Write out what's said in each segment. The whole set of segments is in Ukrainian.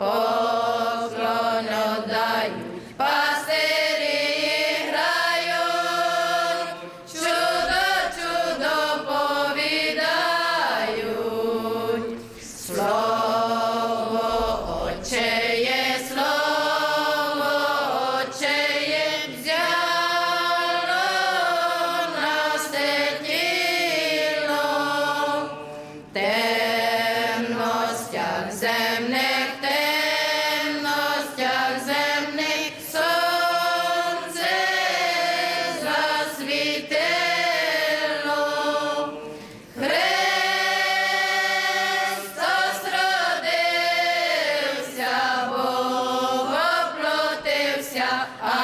Oh. Ah.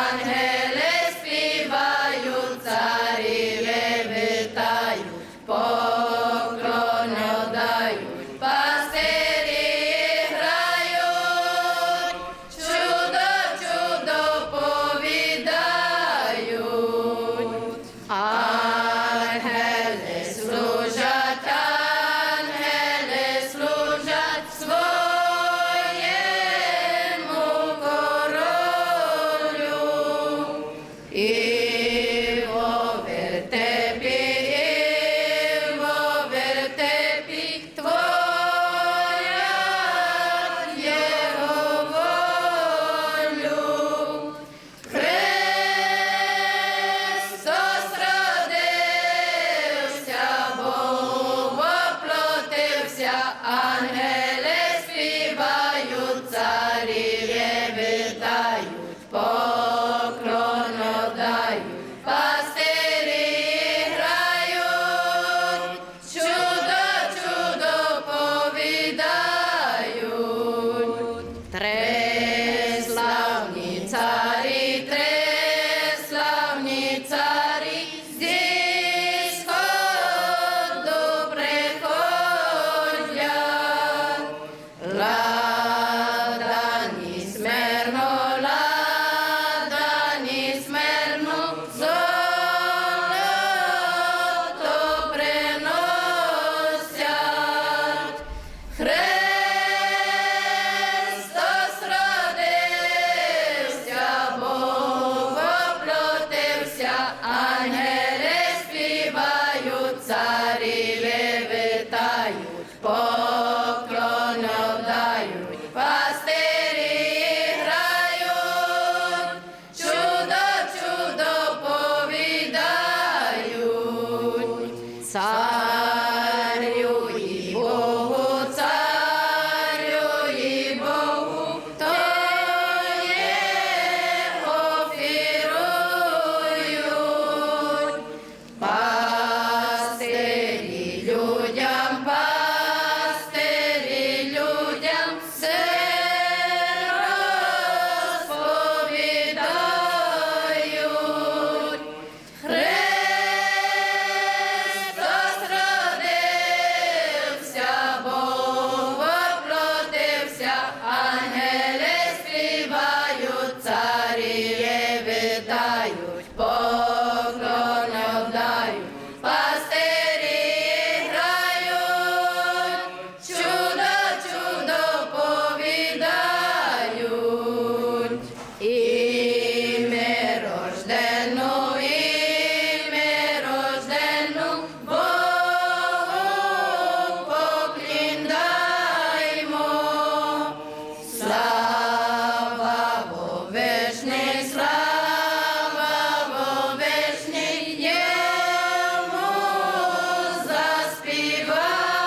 рождено іме рождено, Богу покліндаймо, слава слава вишний, заспіваймо.